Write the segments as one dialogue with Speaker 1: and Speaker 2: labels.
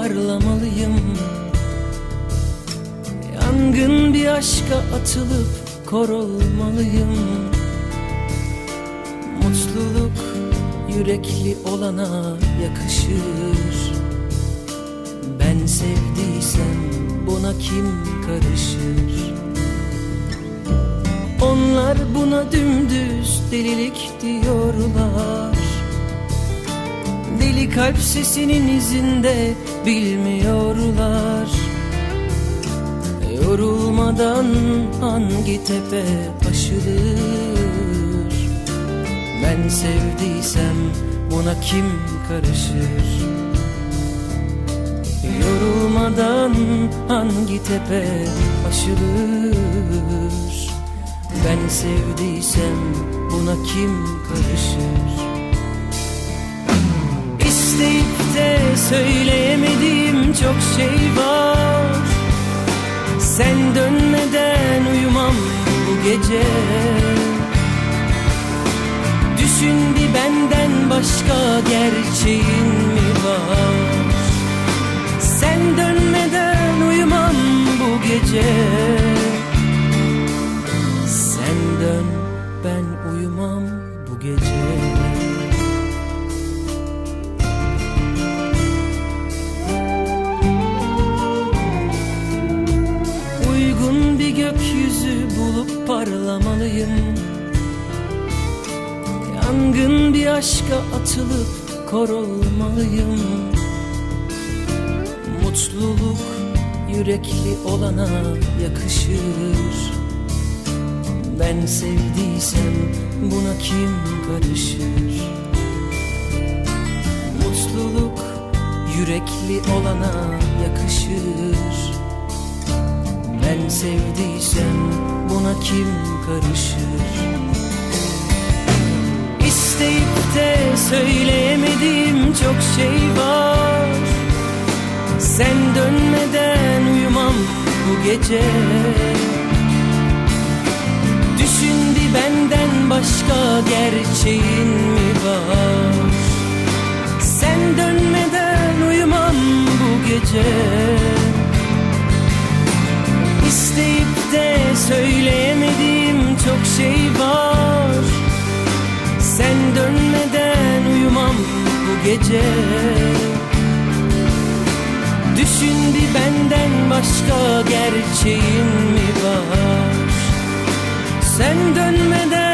Speaker 1: parlamalıyım. Yangın bir aşka atılıp kor olmalıyım Mutluluk yürekli olana yakışır. Ben sevdiysem buna kim karışır? Onlar buna dümdüz delilik diyorlar Deli kalp sesinin izinde bilmiyorlar. Yorulmadan hangi tepe aşılır? Ben sevdiysem buna kim karışır? Yorulmadan hangi tepe aşılır? Ben sevdiysem buna kim karışır İsteyip de söyleyemediğim çok şey var. Sen dönmeden uyumam bu gece. Düşün bir benden başka gerçeğin mi var? Sen dönmeden uyumam bu gece. Sen dön ben uyumam bu gece Yangın bir aşka atılıp kor olmalıyım Mutluluk yürekli olana yakışır. Ben sevdiysem buna kim karışır? Mutluluk yürekli olana yakışır. Ben sevdiysem buna kim karışır İsteyip de söyleyemediğim çok şey var. Sen dönmeden uyumam bu gece. Düşün bir benden başka gerçeğin mi var? Sen dönmeden uyumam bu gece. İsteyip de söyleyemediğim çok şey gece. Düşün bir benden başka gerçeğin mi var? Sen dönmeden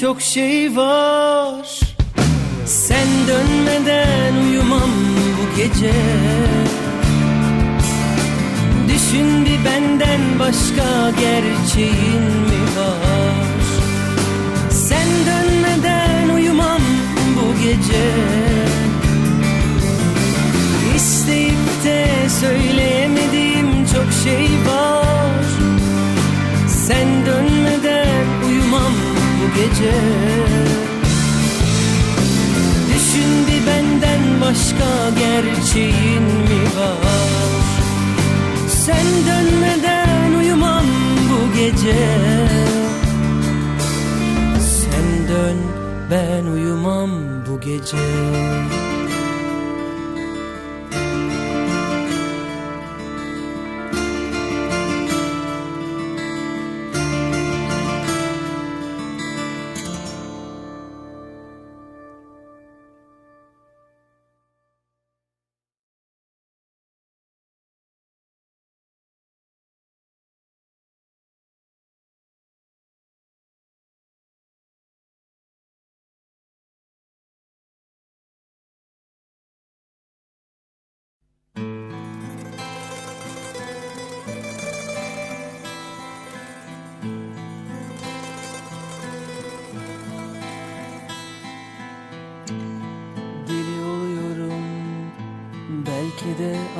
Speaker 1: çok şey var. Sen dönmeden uyumam bu gece. Düşün bir benden başka gerçeğin mi var? Sen dönmeden uyumam bu gece. İsteyip de söyleyemediğim çok şey var gece. Düşün bir benden başka gerçeğin mi var? Sen dönmeden uyumam bu gece. Sen dön ben uyumam bu gece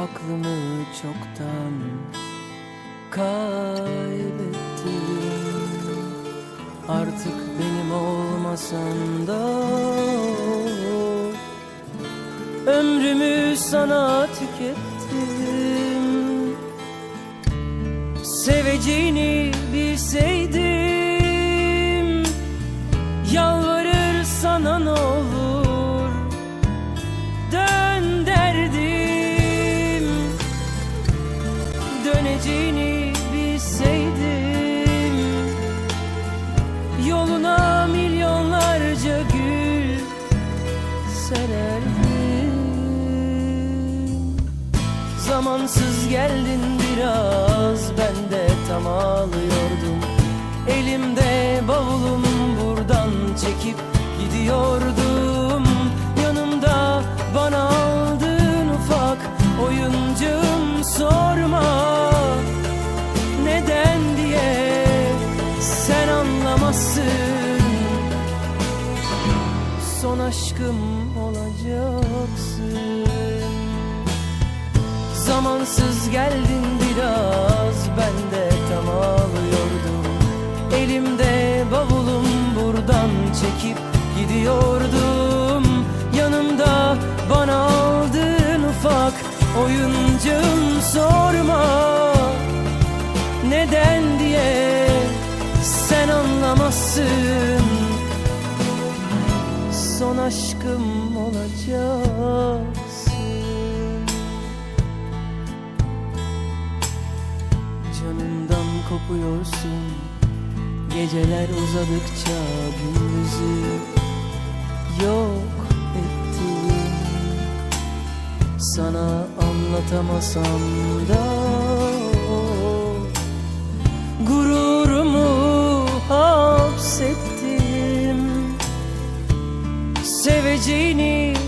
Speaker 1: aklımı çoktan kaybettim. Artık benim olmasan da Ömrümü sana tükettim. Seveceğini bilseydim sererdim Zamansız geldin biraz ben de tam ağlıyordum. Elimde bavulum buradan çekip gidiyordum. Yanımda bana aldığın ufak oyuncağım sorma. Neden diye sen anlamazsın. Son aşkım Zamansız geldin biraz ben de tam ağlıyordum. Elimde bavulum buradan çekip gidiyordum. Yanımda bana aldığın ufak oyuncağım sorma. Neden diye sen anlamazsın. Son aşkım olacaksın kopuyorsun Geceler uzadıkça gündüzü yok ettim Sana anlatamasam da Gururumu hapsettim. Seveceğini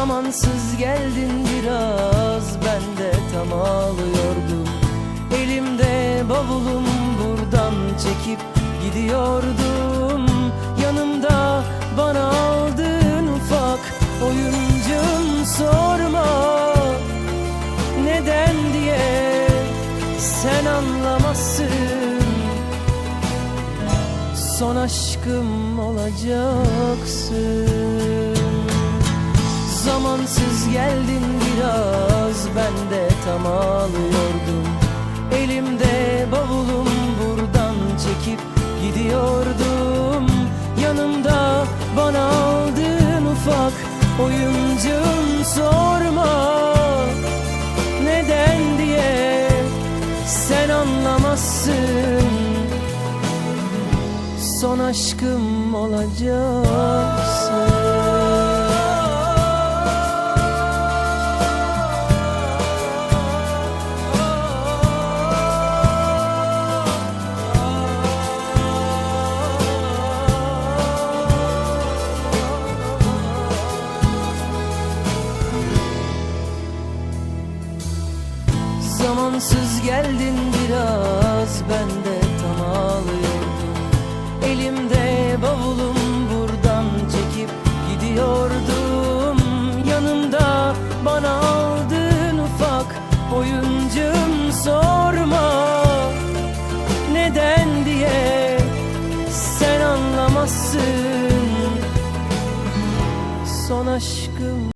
Speaker 1: Zamansız geldin biraz ben de tam ağlıyordum. Elimde bavulum buradan çekip gidiyordum. Yanımda bana aldığın ufak oyuncağım sorma. Neden diye sen anlamazsın. Son aşkım olacaksın Zamansız geldin biraz ben de tam ağlıyordum. Elimde bavulum buradan çekip gidiyordum. Yanımda bana aldığın ufak oyuncağım sorma. Neden diye sen anlamazsın. Son aşkım olacaksın Zamansız geldin biraz ben de tam ağlıyordum. Elimde bavulum buradan çekip gidiyordum. Yanımda bana aldığın ufak oyuncağım sorma. Neden diye sen anlamazsın. Son aşkım